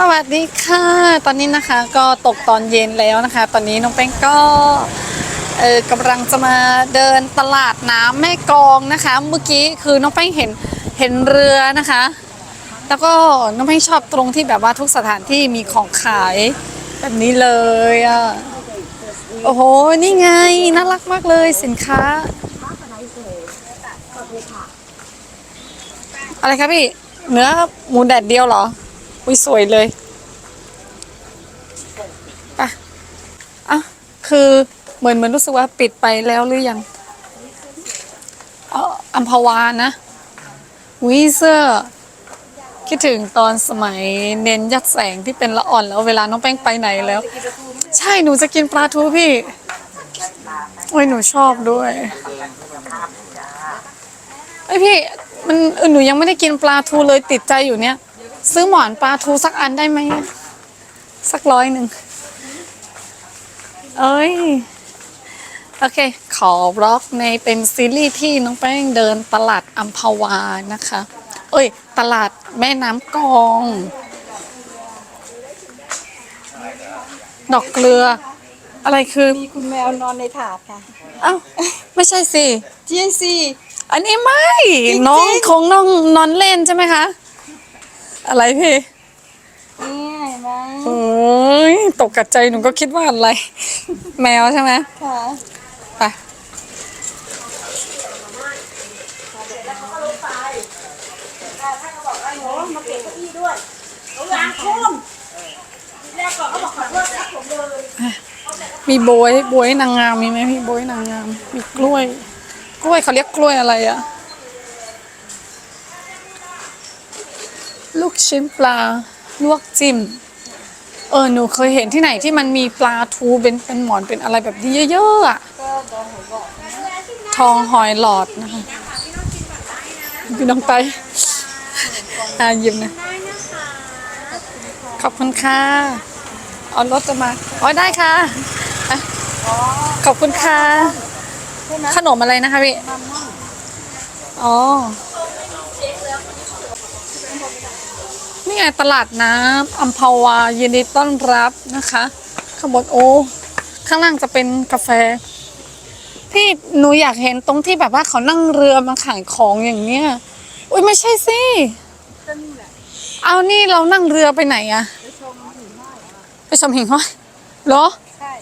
สวัสดีค่ะ ตอนนี้นะคะก็ตกตอนเย็นแล้วนะคะ ตอนนี้น้องแป้งก็เออกำลังจะมาเดินตลาดน้ำแม่กองนะคะ เมื่อกี้คือน้องแป้งเห็นเห็นเรือนะคะ แล้วก็น้องแป้งชอบตรงที่แบบว่าทุกสถานที่มีของขายแบบนี้เลยอะโอ้โหนี่ไงน่ารักมากเลยสินค้า อะไรครับพี่เนื้อหมูแดดเดียวเหรอ อุ้ยสวยเลยไปะอะคือเหมือนเหมือนรู้สึกว่าปิดไปแล้วหรือยังเอ๋ออัมพวานะวิเซอร์คิดถึงตอนสมัยเน้นยัดแสงที่เป็นละอ่อนแล้วเวลาน้องแป้งไปไหนแล้ว ใช่หนูจะกินปลาทูพี่ โอ้ยหนูชอบด้วยไอพี่มันหนูยังไม่ได้กินปลาทูเลยติดใจอยู่เนี่ย ซื้อหมอนปลาทูสักอันได้ไหม สักร้อยหนึ่ง เอ้ย โอเค ขอบล็อกในเป็นซีรีส์ที่น้องแป้งเดินตลาดอัมพวานะคะ เอ้ย ตลาดแม่น้ำกอง ดอกเกลือ อะไรคือมีคุณแมวนอนในถาดค่ะ เอ้า ไม่ใช่สิ GNC อันนี้ไม่จริงๆน้องคงน้องนอนเล่นใช่ไหมคะ อะไรพี่ นี่เห็นไหมโอ้ยตกกระใจหนูก็คิดว่าอะไร แมวใช่ไหมค่ะไปมีโบยโบยนางงามมีไหมพี่โบยนางงาม มีกล้วย กล้วยเขาเรียกกล้วยอะไรอะ ลูกชิ้นปลาลวกจิ้ม เออหนูเคยเห็นที่ไหนที่มันมีปลาทูเป็นเป็นหมอนเป็นอะไรแบบนี้เยอะๆอะก็ดองหัวบอกทองหอยหลอดนะคะพี่น้องไตอ่ายิ้มนะขอบคุณค่ะเอารถจะมาอ๋อได้ค่ะอะขอบคุณค่ะใช่ไหมขนมอะไรนะคะพี่มันม่อนอ๋ ไงตลาดน้ำอัมพาวายินดีต้อนรับนะคะข้างบนโอ้ข้างล่างจะเป็นกาแฟ พี่หนูอยากเห็นตรงที่แบบว่าเขานั่งเรือมาขายของอย่างเนี้ยอุ้ยไม่ใช่สิก็นี่แหละเอานี่เรานั่งเรือไปไหนอะไปชมหินห้อยไปชมหิ่งห้อยเหรอใช่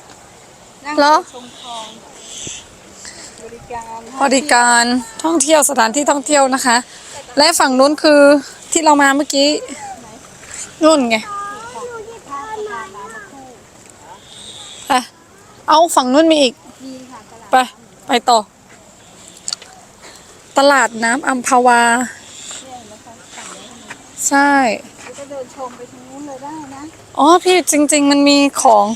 นั่งเหรอชมคลองบริการบริการท่องเที่ยวสถานที่ท่องเที่ยวนะคะ และฝั่งนู้นคือที่เรามาเมื่อกี้ นู่นไงท่าสะพานน้ำมะคู่ไปเอาฝั่งนู้นมีอีกมีค่ะตลาดไป ไปต่อ ตลาดน้ำอัมพาวาเนี่ยนะคะฝั่งนี้ใช่เราจะเดินชมไปทางนู้นเลยได้นะ อ๋อพี่จริง ๆ มันมีของ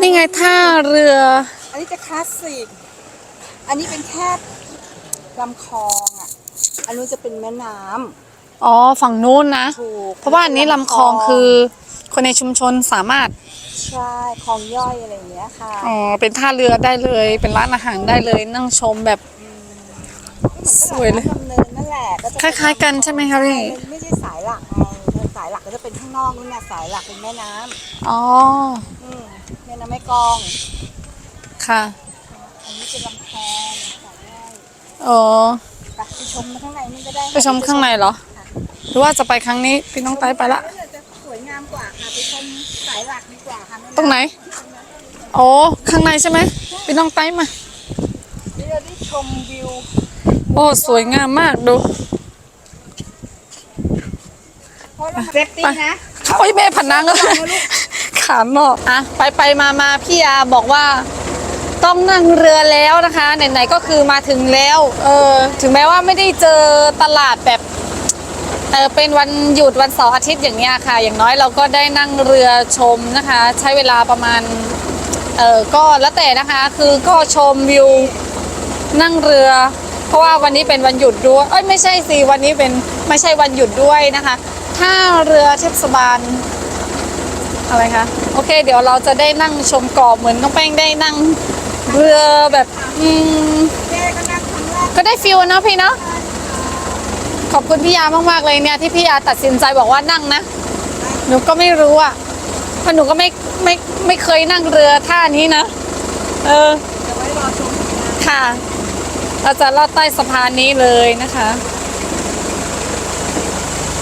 นี่ไงท่าเรือ อันนี้จะคลาสสิก อันนี้เป็นแค่ลำคลองอะ อันนู้นจะเป็นแม่น้ำ อ๋อฝั่งนู้นนะ ถูกเพราะว่าอันนี้ลำคลองคือคนในชุมชนสามารถใช่คลองย่อยอะไรอย่างเงี้ยค่ะอ๋อเป็นท่าเรือได้เลย เป็นร้านอาหารได้เลยนั่งชมแบบ สวยเลยดำเนินนั่นแหละก็จะคล้ายๆกันใช่ไหมคะพี่ไม่ใช่สายหลักไงสายหลักก็จะเป็นข้างนอกนู่นน่ะสายหลักเป็นแม่น้ำอ๋ออืมแม่น้ำแม่กลองค่ะอันนี้เป็นลำคลองสายย่อยอ๋อไปไปชมข้างในนี่ก็ได้ไปชมข้างในเหรอ หรือว่าจะไปครั้งนี้พี่น้องไต้ไปละ จะสวยงามกว่าค่ะไปชมสายหลักดีกว่าค่ะแม่ำตรงไหนอ๋อข้างในใช่ไหมพี่น้องไต้มา นี่เราได้ชมวิวโอ้สวยงามมากดูเพราะเราเซฟตี้นะ โอ้ยแม่ผันนางก็ขานเนาะอะไปไปมามาพี่ยาบอกว่าต้องนั่งเรือแล้วนะคะไหนๆก็คือมาถึงแล้วเออถึงแม้ว่าไม่ได้เจอตลาดแบบ เออเป็นวันหยุดวันเสาร์อาทิตย์อย่างเนี้ยค่ะ อย่างน้อยเราก็ได้นั่งเรือชมนะคะ ใช้เวลาประมาณเออก็แล้วแต่นะคะคือก็ชมวิวนั่งเรือ เพราะว่าวันนี้เป็นวันหยุดด้วยเอ้ยไม่ใช่สิวันนี้เป็นไม่ใช่วันหยุดด้วยนะคะท่าเรือเทศบาลอะไรคะโอเค เดี๋ยวเราจะได้นั่งชมเกาะเหมือนน้องแป้งได้นั่งเรือแบบอืมก็นั่งครั้งแรกก็ได้ฟิลนะพี่เนาะ ขอบคุณพี่ยามากๆเลยเนี่ยที่พี่ยาตัดสินใจบอกว่านั่งนะ หนูก็ไม่รู้อะเพราะหนูก็ไม่ไม่ไม่เคยนั่งเรือท่านี้นะ เออเดี๋ยวไว้รอชมผลงานค่ะ เราจะลอดใต้สะพานนี้เลยนะคะ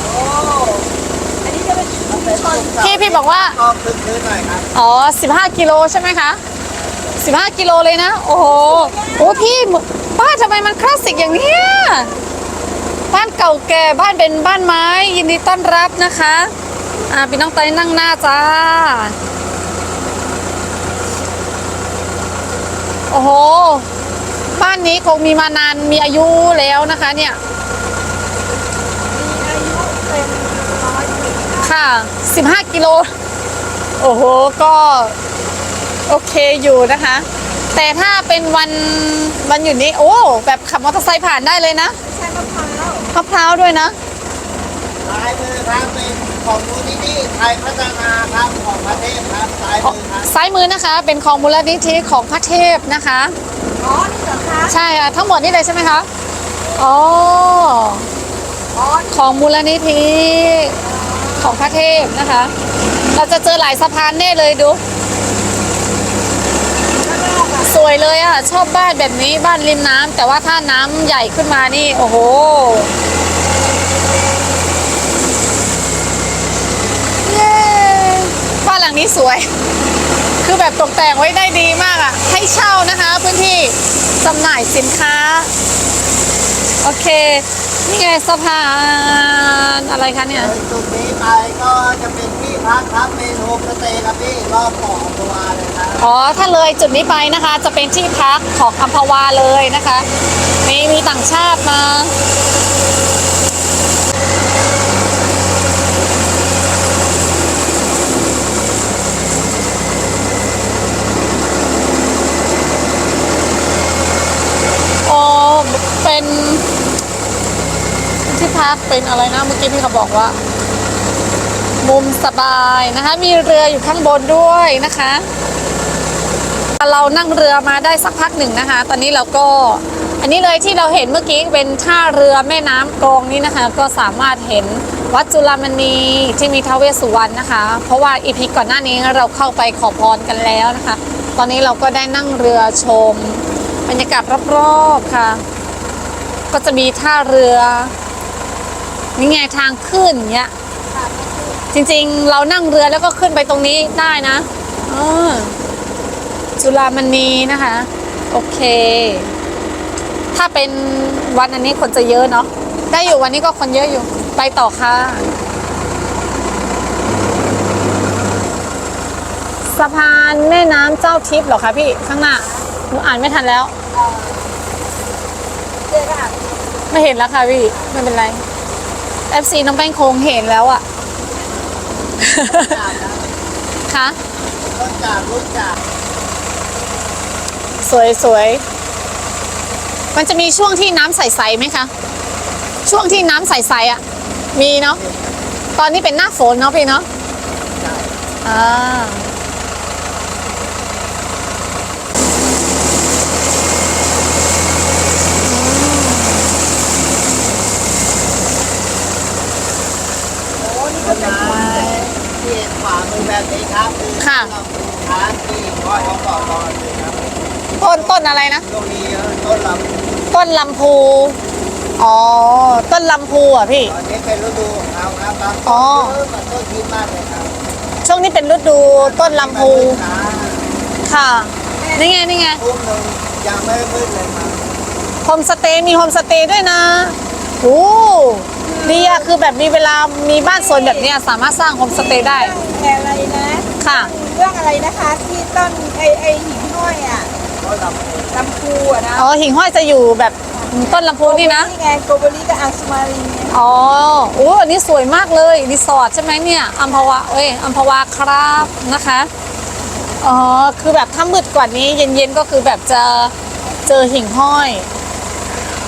โอ้อันนี้จะเป็นชุมชนพี่พี่บอกว่าก็คึกคืนหน่อยครับอ๋อ15กิโลใช่ไหมคะ15กิโลเลยนะ โอ้โหโอ้พี่บ้านทำไมมันคลาสสิกอย่างเนี้ย บ้านเก่าแก่บ้านเป็นบ้านไม้ ยินดีต้อนรับนะคะ อ่าพี่น้องเตนั่งหน้าจ้า โอ้โห บ้านนี้คงมีมานานมีอายุแล้วนะคะเนี่ย มีอายุเป็นร้อยปีนะค่ะ 15 กิโล โอ้โห ก็โอเคอยู่นะคะ แต่ถ้าเป็นวันวันอยู่นี้ โอ้ แบบขับมอเตอร์ไซค์ผ่านได้เลยนะ มะพร้าวมะพร้าวด้วยนะซ้ายมือครับเป็นของมูลนิธิไทยพัฒนาครับของประเทศครับซ้ายมือครับซ้ายมือนะคะ เป็นของมูลนิธิของพระเทพนะคะ อ๋อ นี่เหรอคะ ใช่ค่ะทั้งหมดนี่เลยใช่ไหมคะอ๋ออ๋อของมูลนิธิของพระเทพนะคะ เราจะเจอหลายสะพานแน่เลยดู ข้างนอกอะ ส วยเลยอะ ชอบบ้านแบบนี้บ้านริมน้ำแต่ว่าถ้าน้ำใหญ่ขึ้นมานี่ โอ้โห เย้บ้านหลังนี้สวย คือแบบตกแต่งไว้ได้ดีมากอะ ให้เช่านะคะพื้นที่จำหน่ายสินค้า โอเค นี่ไงสะพานอะไรคะเนี่ย จุดนี้ไปก็จะเป็นที่พักครับเป็นโฮมสเตย์ครับพี่รอบของตัวเลย อ๋อถ้าเลยจุดนี้ไปนะคะจะเป็นที่พักของอัมพวาเลยนะคะมีมีต่างชาติมาอ๋อเป็นที่พักเป็นอะไรนะเมื่อกี้พี่เขาบอกว่า มุมสบายนะคะ มีเรืออยู่ข้างบนด้วยนะคะ เรานั่งเรือมาได้สักพักหนึ่งนะคะ ตอนนี้เราก็อันนี้เลยที่เราเห็นเมื่อกี้เป็นท่าเรือแม่น้ำกองนี้นะคะ ก็สามารถเห็นวัดจุลามณีที่มีทาวเวสสุวรรณนะคะ เพราะว่าอีพีก่อนหน้านี้เราเข้าไปขอพรกันแล้วนะคะ ตอนนี้เราก็ได้นั่งเรือชม บรรยากาศรอบๆค่ะ ก็จะมีท่าเรือนี่ไงทางขึ้นเนี้ยจริงๆ เรานั่งเรือแล้วก็ขึ้นไปตรงนี้ได้นะ เออ จุฬามณีนะคะ โอเค ถ้าเป็นวันอันนี้คนจะเยอะเนาะได้อยู่วันนี้ก็คนเยอะอยู่ ไปต่อค่ะ สะพานแม่น้ำเจ้าทิพย์เหรอคะพี่ข้างหน้าหนูอ่านไม่ทันแล้วเจ๊ค่ะไม่เห็นแล้วค่ะพี่ ไม่เป็นไร FC น้องแป้งคงเห็นแล้วอะจากนะค่ะต้นจากลูกจาก สวยสวย มันจะมีช่วงที่น้ำใสๆไหมคะ ช่วงที่น้ำใสๆอะ มีเนาะ ตอนนี้เป็นหน้าฝนเนาะพี่เนาะใช่อ่าโอ้นี่ก็เป็นไม้ที่เห็นขวามือแบบนี้ครับคือค่ะเราดูทางที่ก้อยของต่อรอนเลยครับ ต้นต้นอะไรนะตรงนี้ต้นลำต้นลำพูอ๋อต้นลำพูอะพี่ตอนนี้เป็นฤดูของเขาครับบางอ๋ต้อนเยอะกว่าต้นทิพย์มากเลยครับช่วงนี้เป็นฤดูต้นลำพูช้าค่ะนี่ไงนี่ไงทุ่มหนึ่งยังไม่มืดเลยครับโฮมสเตย์มีโฮมสเตย์ด้วยนะโอ้ดีอะคือแบบมีเวลามีบ้านสวนแบบเนี้ยสามารถสร้างโฮมสเตย์ได้เรื่องอะไรนะค่ะเรื่องอะไรนะคะที่ต้นไอไอหิ่งห้อยอะต้น ลำพูลำพูอะนะอ๋อหิ่งห้อยจะอยู่แบบต้นลำพูนี่นะ นี่ไงโกโบลีกับอังสมารีเนี่ยอ๋อโอ้อันนี้สวยมากเลยรีสอร์ทใช่ไหมเนี่ยอัมพวาเอ้ยอัมพวาครับนะคะ อ๋อ คือแบบถ้ามืดกว่านี้เย็นๆก็คือแบบจะเจอหิ่งห้อย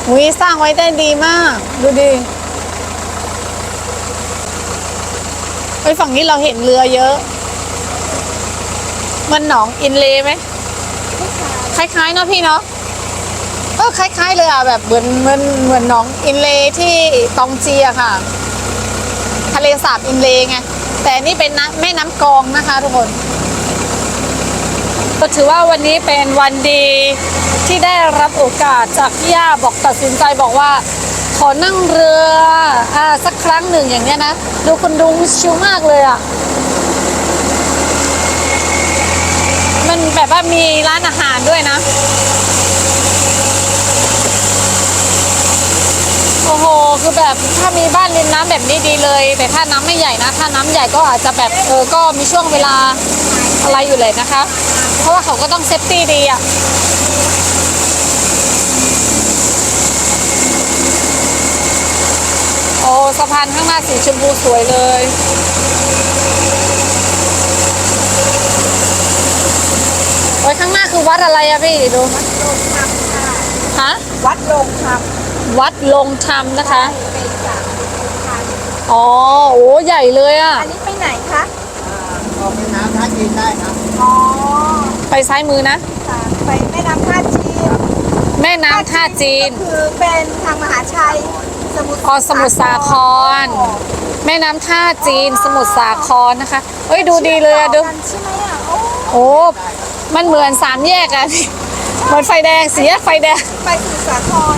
หุยสร้างไว้ได้ดีมาก ดูดิไปฝั่งนี้เราเห็นเรือเยอะ มันหนองอินเลย์ไหม คล้ายๆเนาะพี่เนาะเออคล้าย ๆ เลยอะแบบเหมือนเหมือนเหมือนหนองอินเลที่ตองเจียค่ะ ทะเลสาบอินเลไงแต่นี่เป็นน้ำแม่น้ำกองนะคะทุกคนก็ถือว่าวันนี้เป็นวันดีที่ได้รับโอกาสจากพี่ย่าบอกตัดสินใจบอกว่า ขอนั่งเรืออ่าสักครั้งหนึ่งอย่างเนี้ยนะ ดูคุณดุงชิลมากเลยอะ มันแบบว่ามีร้านอาหารด้วยนะ โอ้โห คือแบบถ้ามีบ้านริมน้ำแบบนี้ดีเลย แต่ถ้าน้ำไม่ใหญ่นะ ถ้าน้ำใหญ่ก็อาจจะแบบเออ ก็มีช่วงเวลาอะไรอยู่เลยนะคะ เพราะว่าเขาก็ต้องเซฟตี้ดีอะโอ้สะพานข้างหน้าสีชมพูสวยเลย โอ้ยข้างหน้าคือวัดอะไรอะพี่ดูโรงทำค่ะฮะวัดโรงทวัดลงธรรมนะำคะ เป็นจากโรงทำอ๋อโอ้ใหญ่เลยอะอันนี้ไปไหนคะอ่าออกเป็นน้ำท่าจีนได้ครับอ๋อไปซ้ายมือนะค่ะไปแม่น้ำท่าจีนแม่น้ำท่าจีนก็คือเป็นทางมหาชัยสมุทรอ๋อสมุทรสาคร แม่น้ำท่าจีนสมุทรสาครนะคะเฮ้ยดูดีเลยอะดูกันใช่ไหมอะโอ้โอ้ มันเหมือนสามแยกอะเหมือนไฟแดงสีแยกไฟแดง ไปสมุทรสาคร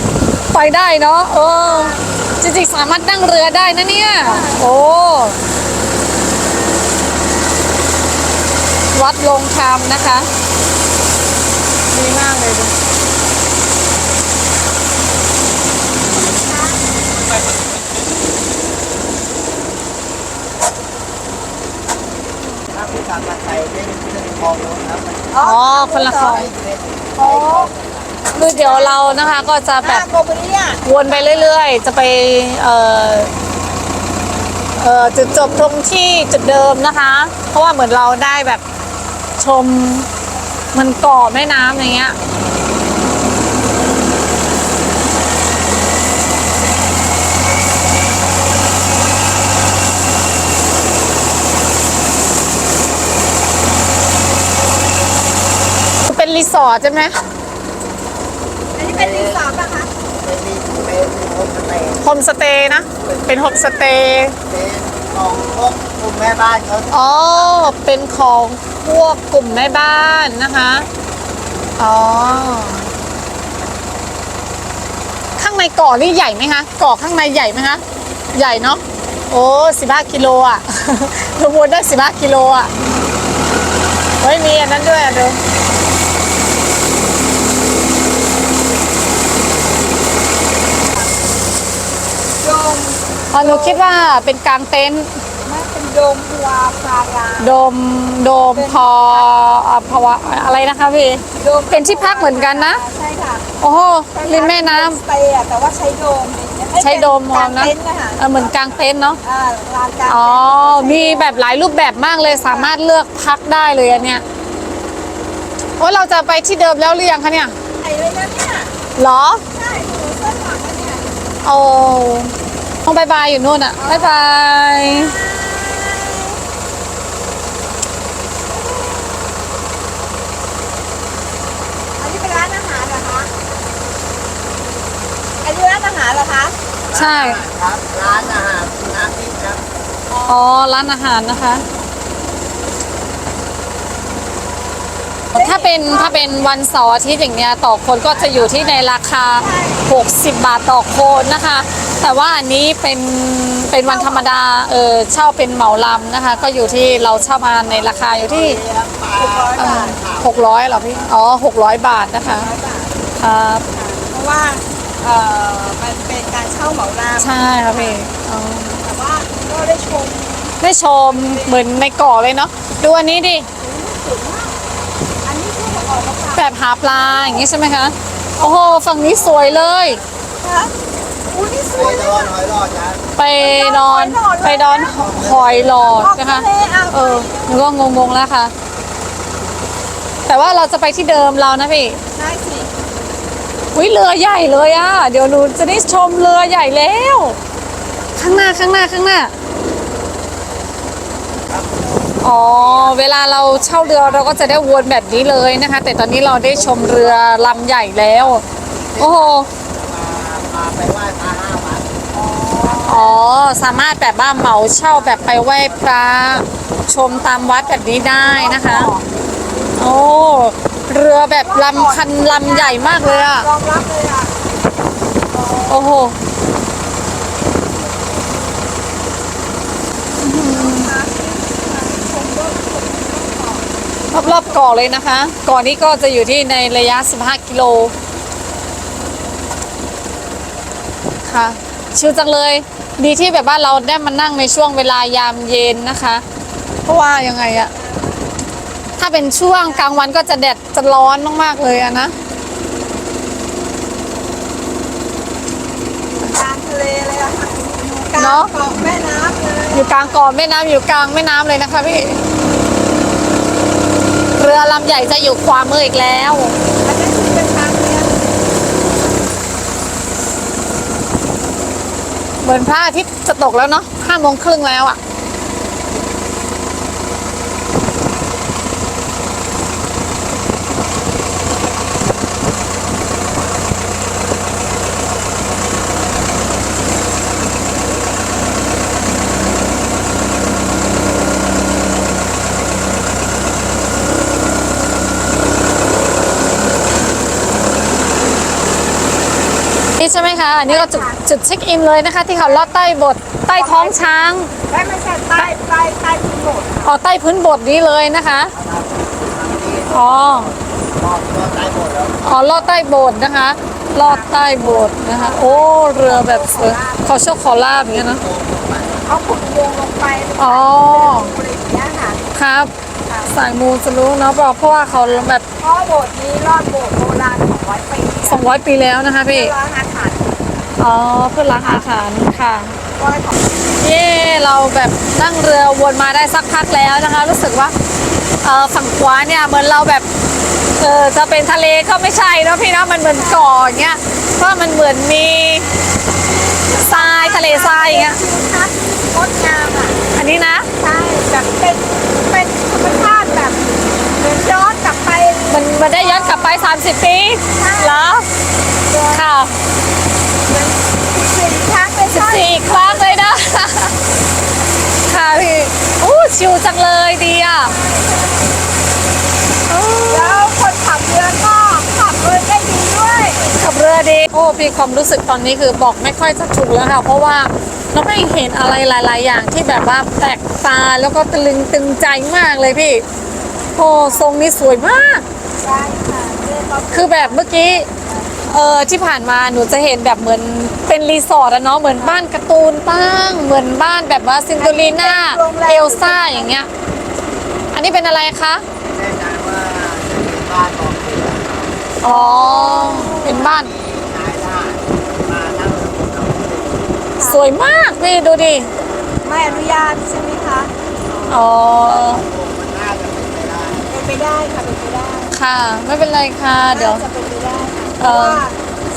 ไปได้เนาะเออจริงๆสามารถนั่งเรือได้นะเนี่ย โอ้วัดลงธรรมนะคะ ดีมากเลยดู ถ้าพี่การมาใส่เป็นเรื่องคลองนู้นครับมัน อ๋อคนละคลองใส่เป็นอ๋อคือเดี๋ยวเรานะคะก็จะแบอะบโกบุรีอะวนไปเรื่อยๆ จะไปเอ่อเอ่อจุดจบตรงที่จุดเดิมนะคะ เพราะว่าเหมือนเราได้แบบชมมันเกาะแม่น้ำอย่างเงี้ย สอร์ทใช่ไหมอันนี้เป็นรีสอร์ทป่ะคะเป็นมีเป็นโฮมสเตย์โฮมสเตย์นะ เป็นโฮมสเตย์เป็นของพวกกลุ่มแม่บ้านเขาอ๋อ เป็นของพวกกลุ่มแม่บ้านนะคะ อ๋อ ข้างในเกาะนี่ใหญ่ไหมคะเกาะข้างในใหญ่ไหมคะใหญ่เนาะโอ้สิบห้ากิโลอะรวมๆได้สิบห้ากิโลอะเฮ้ยมีอันนั้นด้วยอะดูโด อ๋อหนูคิดว่าเป็นกลางเต็นท์ไม่เป็นโดมพัวพาราโดมโดมพออะภาวะอะไรนะคะพี่ โดมเป็นที่พักเหมือนกันนะ ใช่ค่ะโอ้โหริมแม่น้ำสเตย์อะแต่ว่าใช้โดมเอ้ยใช้โดมมองนะ เป็กางเต็ท์นะคะเออเหมือนกลางเต็นท์เนาะ อ่าลานกลางอ๋อเต็นท์มีแบบหลายรูปแบบมากเลยสามารถเลือกพักได้เลยอันเนี้ยโอ้เราจะไปที่เดิมแล้วหรือยังคะเนี่ยไอ้เลยนะเนี่ยเหรอ ใช่หนูเส้นหลังนะเนี่ยโอ้ ห้องบายบายอยู่นู่นอะบายบายอันนี้เป็นร้านอาหารเหรอคะอันนี้ร้านอาหารเหรอคะ ใช่ ครับ ร้านอาหารน้ำพริกครับ อ๋อ ร้านอาหารนะคะ ถ้าเป็นถ้าเป็นวันเสาร์อาทิตย์อย่างเนี้ยต่อคนก็จะอยู่ที่ในราคา 60 บาทต่อคนนะคะ แต่ว่าอันนี้เป็นเป็นวันธรรมดาเออเช่าเป็นเหมาลำนะคะ ก็อยู่ที่เราเช่ามาในราคาอยู่ที่ปลาหกร้อยบาท600เหรอพี่อ๋อ600บาทนะคะร้อยบาทครับเพราะว่าเอ่อมันเป็นการเช่าเหมาลามใช่ครับพี่อ๋อแต่ว่าก็ได้ชมได้ชมเหมือนในเกาะเลยเนาะดูอันนี้ดิ แบบหาปลาอย่างนี้ใช่ไหมคะ โอ้โห ฝั่งนี้สวยเลย คะอุ้ยนี่สไปวยโดเลยนหอยหลอดนะไปนอน ไปดอนหอยหลอดนะคะ ออกทะเลอะ เออหนูก็งงๆแล้วค่ะ แต่ว่าเราจะไปที่เดิมเรานะพี่ ได้สิวิเรือใหญ่เลยอะเดี๋ยวหนูจะได้ชมเรือใหญ่แล้ว ข้างหน้าข้างหน้าข้างหน้า อ๋อ เวลาเราเช่าเรือเราก็จะได้วนแบบนี้เลยนะคะ แต่ตอนนี้เราได้ชมเรือลำใหญ่แล้ว โอ้โหมามาไปไหว้พระห้าวัดออ๋อ สามารถแบบว่าเหมาเช่าแบบไปไหว้พระชมตามวัดแบบนี้ได้นะคะ โอ้เรือแบบลำคันลำใหญ่มากเลยอะรองรับเลยอะโอ้โห รอบๆเกาะเลยนะคะเกาะนี้ก็จะอยู่ที่ในระยะ 15 กิโล ค่ะ ชิวจังเลย ดีที่แบบว่าเราได้มานั่งในช่วงเวลายามเย็นนะคะ เพราะว่ายังไงอะถ้าเป็นช่วงกลางวันก็จะแดดจะร้อนมากๆเลยอะนะกลางทะเลเลยอะค่ะกลางเนอะเกาะแม่น้ำเลยอยู่กลางเกาะแม่น้ำอยู่กลางแม่น้ำเลยนะคะพี่ เรือลำใหญ่จะอยู่ขวามืออีกแล้ว อันนี้คือเป็นทางเรียนเหมือนพระอาทิตย์จะตกแล้วเนาะห้าโมงครึ่งแล้วอะ่ะ ใช่ไหมคะอันนี้ก็จุดจุดเช็คอินเลยนะคะ ที่เขาลอดใต้บทใต้ท้องช้างได้ไม่ใช่ใต้ใต้ใต้พื้นโบสถ์อ๋อใต้พื้นบทนี้เลยนะคะอ๋อมอบตัวตายหมดแล้วอ๋อลอดใต้โบสถ์นะคะลอดใต้โบสถ์นะคะ โอ้เรือแบบสวยขอโชคขอลาบอย่างเงี้ยเนอะเขาขุดวงลงไปอ๋ออะไรอย่างเงี้ยค่ะครับสายมูจะรู้เนาะเพราะว่าเขาแบบเพราะโบสถ์นี้รอดโบสถ์โบราณของร้อยปีอะ 200 ปีแล้วนะคะพี่ ร้านอาหารอ๋อเพื่อล้างอาหารค่ะร้อยของเย่เราแบบนั่งเรือวนมาได้สักพักแล้วนะคะ รู้สึกว่าเออฝั่งขวาเนี่ยเหมือนเราแบบเออจะเป็นทะเลก็ไม่ใช่เนอะพี่เนอะมันเหมือนเกาะอย่างเงี้ยเพราะมันเหมือนมีทรายทะเลทรายอย่างเงี้ยทิวทัศน์งดงามอะอันนี้นะ ใช่แบบเป็นเป็นธรรมชาติแบบเหมือนย้อนกลับไป มันมันได้ย้อนกลับไป 30 ปีเหรอ ค่ะสี่ครั้งเลยใช่14ครั้งเลยนะ ค่ะพี่อู้ชิวจังเลยดีอะอู้แล้วคนขับเรือก็ขับเรือได้ดีด้วย ขับเรือดี โอ้พี่ความรู้สึกตอนนี้คือบอกไม่ค่อยจะถูกแล้วค่ะ เพราะว่าเราไม่เห็นอะไรหลาย ๆ อย่างที่แบบว่าแปลกตาแล้วก็ตะลึงตึงใจมากเลยพี่โอ้ทรงนี้สวยมาก ใช่ค่ะเรือก็คือแบบเมื่อกี้เออที่ผ่านมาหนูจะเห็นแบบเหมือนเป็นรีสอร์ทอะเนาะเหมือนบ้านการ์ตูนบ้าง เหมือนบ้านแบบว่าซินโดรีน่าเอลซ่าอย่างเงี้ย อันนี้เป็นอะไรคะแน่ใจว่าจะเป็นบ้านของเรืออ๋อเป็นบ้านมีนายทหารมานั่งเรือบนเขาสวยมากพี่ดูดิไม่อนุญาตใช่ไหมคะ อ๋อ มันน่าจะเป็นไปได้เป็นไปได้ค่ะเป็นไปได้ ค่ะ ไม่เป็นไรค่ะ เดี๋ยว น่าจะเป็นไปได้ค่ะเพเอ่ราะอ ว่า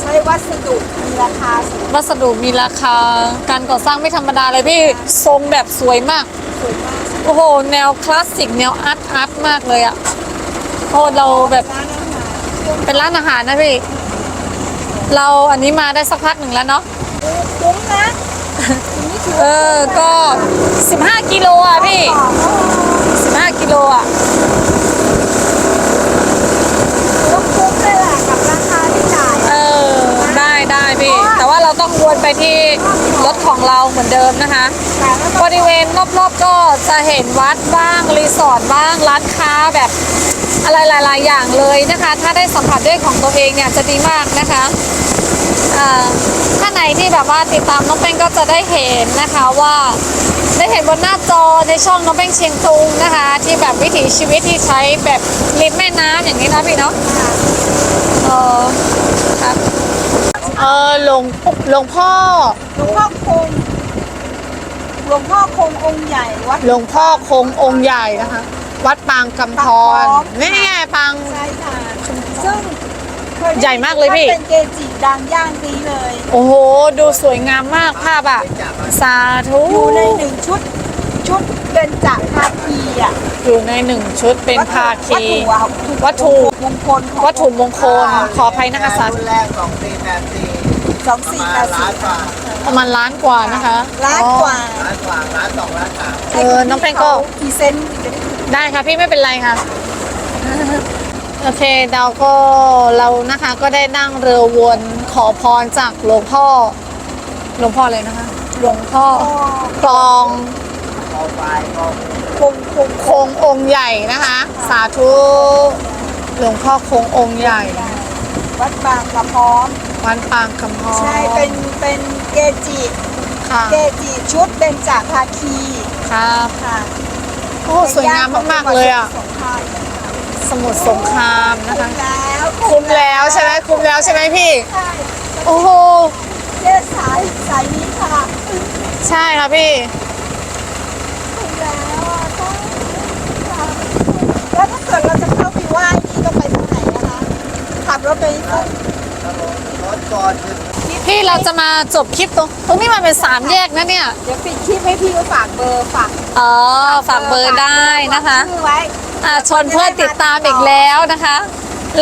ใช้วัสดุมีราคาสูงวัสดุมีราคา การก่อสร้างไม่ธรรมดาเลยพี่ ทรงแบบสวยมาก สวยมากโอ้โห แนวคลาสสิก แนวอาร์ตอาร์ตมากเลยอะโอ้เราแบบร้านอาหารเป็นร้านอาหารนะพี่ เราอันนี้มาได้สักพักหนึ่งแล้วเนาะ คุ้มนะอันนี้ถือเอว่าอ ก็ 15 กิโลอะพี่15 กิโลอะ ถือว่าคุ้มเลยแหละกับราคาที่จ่าย เออ ได้ได้พี่ แต่ ว่าเราต้องวนไปที่รถของเราเหมือนเดิมนะคะแต่ก็บริเวณรอบๆก็จะเห็นวัดบ้างรีสอร์ทบ้างร้านค้าแบบอะไรหลาย ๆ อย่างเลยนะคะ ถ้าได้สัมผัสด้วยของตัวเองเนี่ยจะดีมากนะคะอ่าถ้าไหนที่แบบว่าติดตามน้องแป้งก็จะได้เห็นนะคะว่าได้เห็นบนหน้าจอในช่องน้องแป้งเชียงตุงนะคะ ที่แบบวิถีชีวิตที่ใช้แบบริมแม่น้ำอย่างนี้นะพี่เนาะเออครับ เออหลวงหลวงพ่อ หลวงพ่อคง หลวงพ่อคงองค์ใหญ่วัด หลวงพ่อคงองค์ใหญ่นะคะ วัดปางกำพร ปางพร้อมนี่ไงปาง ใช่ค่ะซึ่งเคยได้ใหญ่มากเลยพี่ ว่าเป็นเกจิดังย่านนี้เลย โอ้โห ดูสวยงามมากภาพอะสาธุ อยู่ในหนึ่งชุดชุดเป็น จากภาคีอะอยู่ในหนึ่งชุดเป็นภาคีวัตถุอะวัตถุมงคลของวัตถุมงคลขออภัยนะคะสาธุรุ่นแรกสองสี่แปดสี่สองสี่ประแปมาณดล้าสี่นกว่าประมาณล้านกว่านะคะล้านกว่าล้านกว่าล้านสองล้านสามเออน้องเพลงก็พรีเซนต์จะได้ได้ค่ะพี่ไม่เป็นไรค่ะโอเคเราก็เรานะคะก็ได้นั่งเรือวนขอพรจากหลวงพ่อหลวงพ่อเลยนะคะ หลวงพ่อคลองพอไปก็ คงคงคงองค์ใหญ่นะคะ สาธุหลวงพ่อคงองค์ใหญ่ วัดบางกระพร้อมวันปางคำพอใช่เป็นเป็นเกจิค่ะเกจิชุดเบญจภาคีครับค่ะโอ้สวยงามมากๆเลยอะสงครามสมุทรสงครามนะคะแล้วคุ้มแล้วใช่ไหมคุ้มแล้วใช่ไหมพี่ใช่โอ้โหเจ๊สายสายนี้ค่ะ ใช่ค่ะพี่ คุ้มแล้วอะต้องค่ะแล้ว ถ้าเกิดเราจะเข้าไปไหว้นี่ต้องไปทางไหนนะคะขับรถไปขึ้นรถก่อนถึงพี่เราจะมาจบคลิปตรงตรงนี้มันเป็นสามแยกนะเนี่ย เดี๋ยวปิดคลิปให้พี่ก็ฝากเบอร์ฝากอ๋อฝากเบอร์ได้นะคะชื่อไว้อ่าชวนเพื่อนติดตามอีกแล้วนะคะ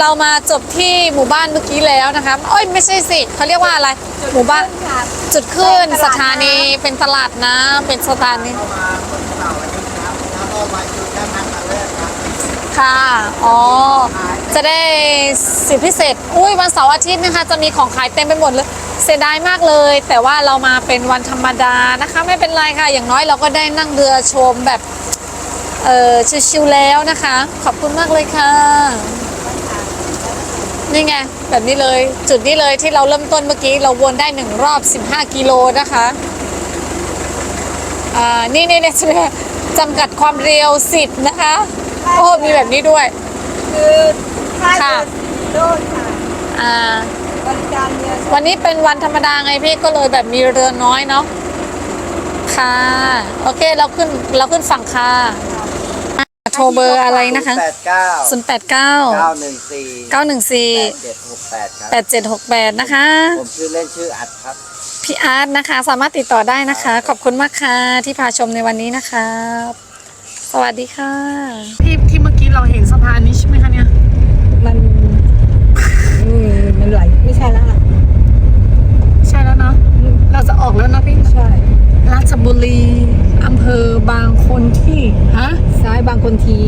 เรามาจบที่หมู่บ้านเมื่อกี้แล้วนะคะเอ้ยไม่ใช่สิเขาเรียกว่าอะไรหมู่บ้านค่ะจุดขึ้นสถานีเป็นตลาดน้ำเป็นสถานี ค่ะ อ๋อ จะได้สิทธิพิเศษ อุ้ยวันเสาร์อาทิตย์นะคะ จะมีของขายเต็มไปหมดเลย เสียดายมากเลย แต่ว่าเรามาเป็นวันธรรมดานะคะ ไม่เป็นไรค่ะ อย่างน้อยเราก็ได้นั่งเรือชมแบบ เออชิวๆแล้วนะคะ ขอบคุณมากเลยค่ะ นี่ไง แบบนี้เลย จุดนี้เลยที่เราเริ่มต้นเมื่อกี้ เราวนได้หนึ่งรอบ 15 กิโลนะคะ อ่า นี่นี่เนี่ยจำกัดความเร็ว 10 นะคะ โอ้มีแบบนี้ด้วย คือค่ายค่ะเรือสีโดนค่ะอ่า บริการเรือวันนี้เป็นวันธรรมดาไงพี่ก็เลยแบบมีเรือน้อยเนาะค่ะ โอเคเราขึ้นเราขึ้นฝั่งค่ะอะโทรเบอร์อะไรนะคะ แปดเก้า089เก้าหนึ่งสี่แปด914 เจ็ดหกแปดครับ 8768 นะคะ ผมชื่อเล่นชื่ออัดครับ พี่อาร์ตนะคะ สามารถติดต่อได้นะคะ ขอบคุณมากค่ะที่พาชมในวันนี้นะคะ สวัสดีค่ะ ที่ที่เมื่อกี้เราเห็นสะพานนี้ใช่ไหมคะเนี่ยมันอืมมันไหลไม่ใช่แล้วล่ะใช่แล้วเนาะเราจะออกแล้วนะพี่ใช่ราชบุรีอำเภอบางคนที่ฮะซ้ายบางคนที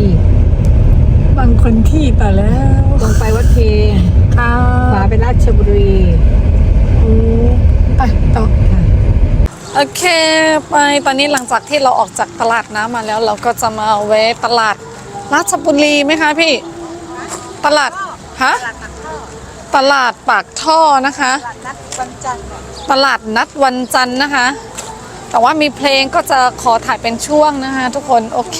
บางคนที่แต่แล้วตรงไปวัดเพค่ะขวาไปราชบุรี โอ้ไปต่อ โอเคไปตอนนี้หลังจากที่เราออกจากตลาดน้ำมาแล้ว เราก็จะมาแวะตลาดราชบุรีไหมคะพี่ ตลาดฮะตลาดปากท่อนะคะ ตลาดนัดวันจันทร์นะตลาดนัดวันจันนะคะ แต่ว่ามีเพลงก็จะขอถ่ายเป็นช่วงนะคะ ทุกคนโอเค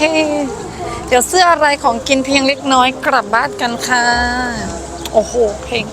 เดี๋ยวเสื้ออะไรของกินเพียงเล็กน้อยกลับบ้านกันค่ะ โอ้โหเพลง